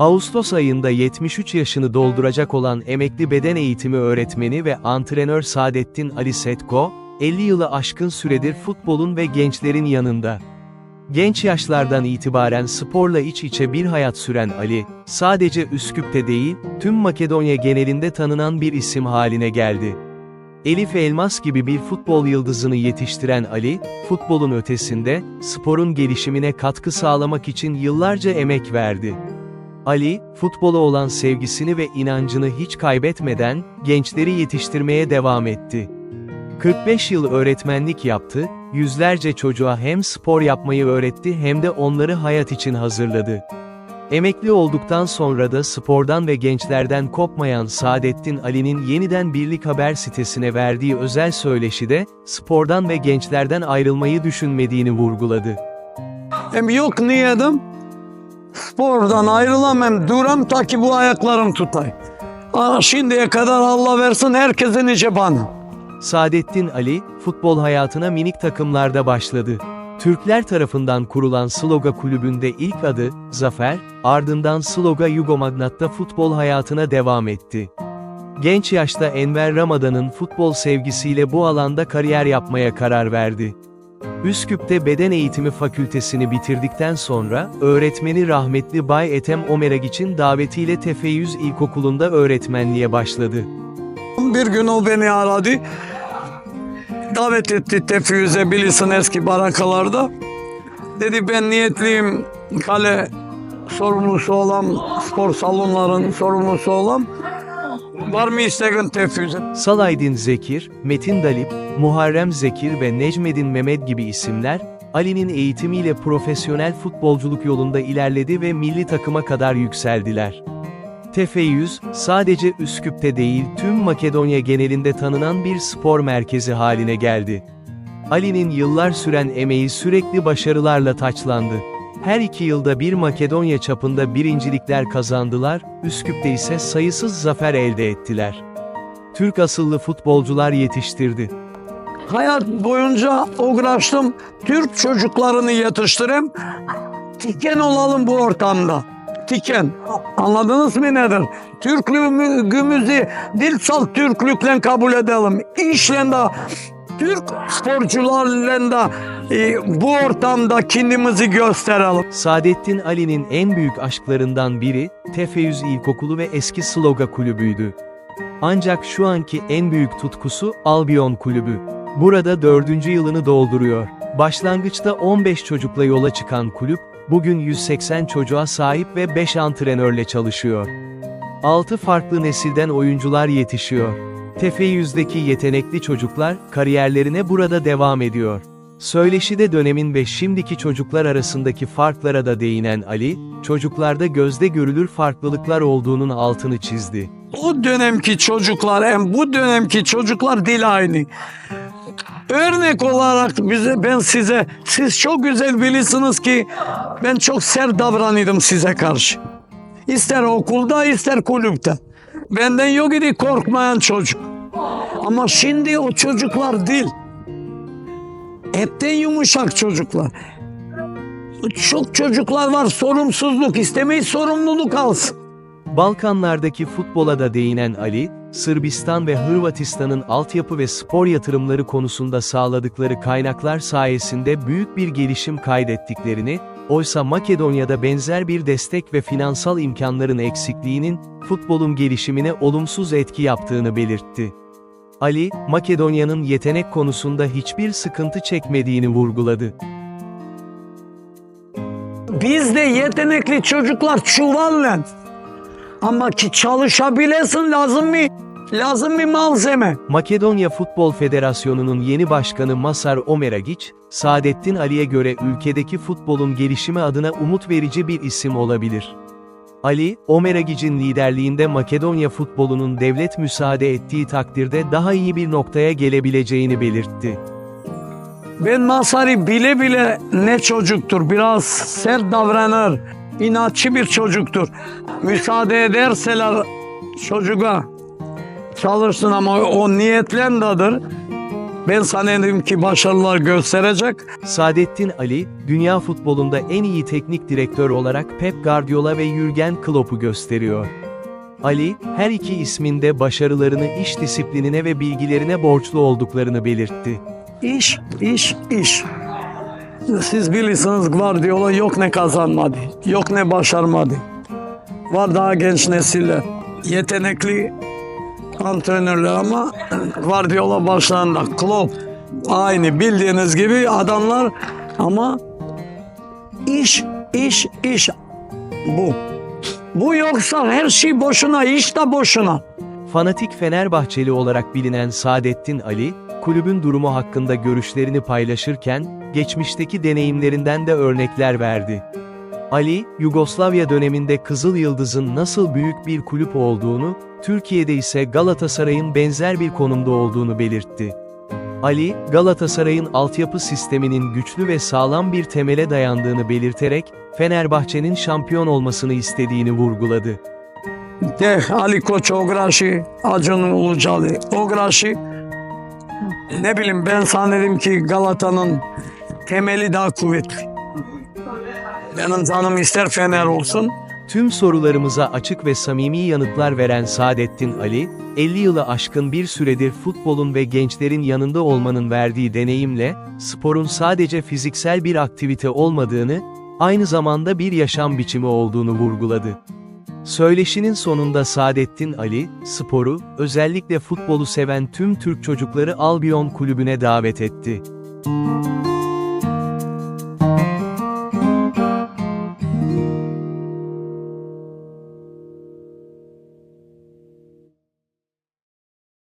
Ağustos ayında 73 yaşını dolduracak olan emekli beden eğitimi öğretmeni ve antrenör Saadettin Ali Setko, 50 yılı aşkın süredir futbolun ve gençlerin yanında. Genç yaşlardan itibaren sporla iç içe bir hayat süren Ali, sadece Üsküp'te değil, tüm Makedonya genelinde tanınan bir isim haline geldi. Elif Elmas gibi bir futbol yıldızını yetiştiren Ali, futbolun ötesinde, sporun gelişimine katkı sağlamak için yıllarca emek verdi. Ali, futbola olan sevgisini ve inancını hiç kaybetmeden, gençleri yetiştirmeye devam etti. 45 yıl öğretmenlik yaptı, yüzlerce çocuğa hem spor yapmayı öğretti hem de onları hayat için hazırladı. Emekli olduktan sonra da spordan ve gençlerden kopmayan Saadettin Ali'nin yeniden Birlik Haber sitesine verdiği özel söyleşide, spordan ve gençlerden ayrılmayı düşünmediğini vurguladı. Hem yok niyetim spordan ayrılamam duram ta ki bu ayaklarım tutay. Aa, şimdiye kadar Allah versin herkesin işi bana. Saadettin Ali, futbol hayatına minik takımlarda başladı. Türkler tarafından kurulan Sloga kulübünde ilk adı, Zafer, ardından Sloga Yugomagnat'ta futbol hayatına devam etti. Genç yaşta Enver Ramadan'ın futbol sevgisiyle bu alanda kariyer yapmaya karar verdi. Üsküp'te Beden Eğitimi Fakültesini bitirdikten sonra, öğretmeni rahmetli Bay Ethem Omeragiç'in davetiyle Tefeyyüz İlkokulu'nda öğretmenliğe başladı. Bir gün o beni aradı. Davet etti tefüze bilirsin eski barakalarda. Dedi ben niyetliyim kale sorumlusu olan, spor salonların sorumlusu olan. Var mı isteğin tefüze? Salaydin Zekir, Metin Dalip, Muharrem Zekir ve Necmedin Mehmet gibi isimler, Ali'nin eğitimiyle profesyonel futbolculuk yolunda ilerledi ve milli takıma kadar yükseldiler. Tefeyyüz, sadece Üsküp'te değil tüm Makedonya genelinde tanınan bir spor merkezi haline geldi. Ali'nin yıllar süren emeği sürekli başarılarla taçlandı. Her iki yılda bir Makedonya çapında birincilikler kazandılar, Üsküp'te ise sayısız zafer elde ettiler. Türk asıllı futbolcular yetiştirdi. Hayat boyunca uğraştım. Türk çocuklarını yetiştireyim. Tiken olalım bu ortamda. Tiken. Anladınız mı nedir? Türklüğümüzü dilsal Türklükle kabul edelim. İşle de Türk sporcularla da e, bu ortamda kendimizi gösterelim. Saadettin Ali'nin en büyük aşklarından biri, Tefeyyüz İlkokulu ve eski Sloga Kulübü'ydü. Ancak şu anki en büyük tutkusu Albion Kulübü. Burada dördüncü yılını dolduruyor. Başlangıçta 15 çocukla yola çıkan kulüp, bugün 180 çocuğa sahip ve 5 antrenörle çalışıyor. 6 farklı nesilden oyuncular yetişiyor. Tefeyyüzdeki yetenekli çocuklar, kariyerlerine burada devam ediyor. Söyleşide dönemin ve şimdiki çocuklar arasındaki farklara da değinen Ali, çocuklarda gözde görülür farklılıklar olduğunun altını çizdi. O dönemki çocuklar hem bu dönemki çocuklar dil aynı. Örnek olarak bize ben size siz çok güzel bilirsiniz ki ben çok sert davranıyordum size karşı. İster okulda ister kulüpte. Benden yok idi korkmayan çocuk. Ama şimdi o çocuklar değil. Hepten yumuşak çocuklar. Çok çocuklar var sorumsuzluk istemeyi sorumluluk alsın. Balkanlardaki futbola da değinen Ali, Sırbistan ve Hırvatistan'ın altyapı ve spor yatırımları konusunda sağladıkları kaynaklar sayesinde büyük bir gelişim kaydettiklerini, oysa Makedonya'da benzer bir destek ve finansal imkanların eksikliğinin, futbolun gelişimine olumsuz etki yaptığını belirtti. Ali, Makedonya'nın yetenek konusunda hiçbir sıkıntı çekmediğini vurguladı. Bizde yetenekli çocuklar çuvalla. Ama ki çalışabilesin lazım mı? Lazım mı malzeme? Makedonya Futbol Federasyonu'nun yeni başkanı Masar Omeragiç, Saadettin Ali'ye göre ülkedeki futbolun gelişimi adına umut verici bir isim olabilir. Ali, Omeragic'in liderliğinde Makedonya futbolunun devlet müsaade ettiği takdirde daha iyi bir noktaya gelebileceğini belirtti. Ben Masari bile bile ne çocuktur. Biraz sert davranır. inatçı bir çocuktur. Müsaade ederseler çocuğa çalışsın ama o niyetlendadır. Ben sanırım ki başarılar gösterecek. Saadettin Ali, dünya futbolunda en iyi teknik direktör olarak Pep Guardiola ve Jürgen Klopp'u gösteriyor. Ali, her iki isminde başarılarını iş disiplinine ve bilgilerine borçlu olduklarını belirtti. İş, iş, iş. Siz bilirsiniz Guardiola yok ne kazanmadı, yok ne başarmadı. Var daha genç nesiller, yetenekli antrenörler ama Guardiola başlarında Klopp aynı bildiğiniz gibi adamlar ama iş, iş, iş bu. Bu yoksa her şey boşuna, iş de boşuna. Fanatik Fenerbahçeli olarak bilinen Saadettin Ali, kulübün durumu hakkında görüşlerini paylaşırken, geçmişteki deneyimlerinden de örnekler verdi. Ali, Yugoslavya döneminde Kızıl Yıldız'ın nasıl büyük bir kulüp olduğunu, Türkiye'de ise Galatasaray'ın benzer bir konumda olduğunu belirtti. Ali, Galatasaray'ın altyapı sisteminin güçlü ve sağlam bir temele dayandığını belirterek, Fenerbahçe'nin şampiyon olmasını istediğini vurguladı. De Ali Koç Ograşi, Acun Ilıcalı Ograşi. Ne bileyim ben sanırım ki Galata'nın temeli daha kuvvetli. Benim canım ister Fener olsun. Tüm sorularımıza açık ve samimi yanıtlar veren Saadettin Ali, 50 yılı aşkın bir süredir futbolun ve gençlerin yanında olmanın verdiği deneyimle, sporun sadece fiziksel bir aktivite olmadığını, aynı zamanda bir yaşam biçimi olduğunu vurguladı. Söyleşinin sonunda Saadettin Ali, sporu, özellikle futbolu seven tüm Türk çocukları Albion kulübüne davet etti.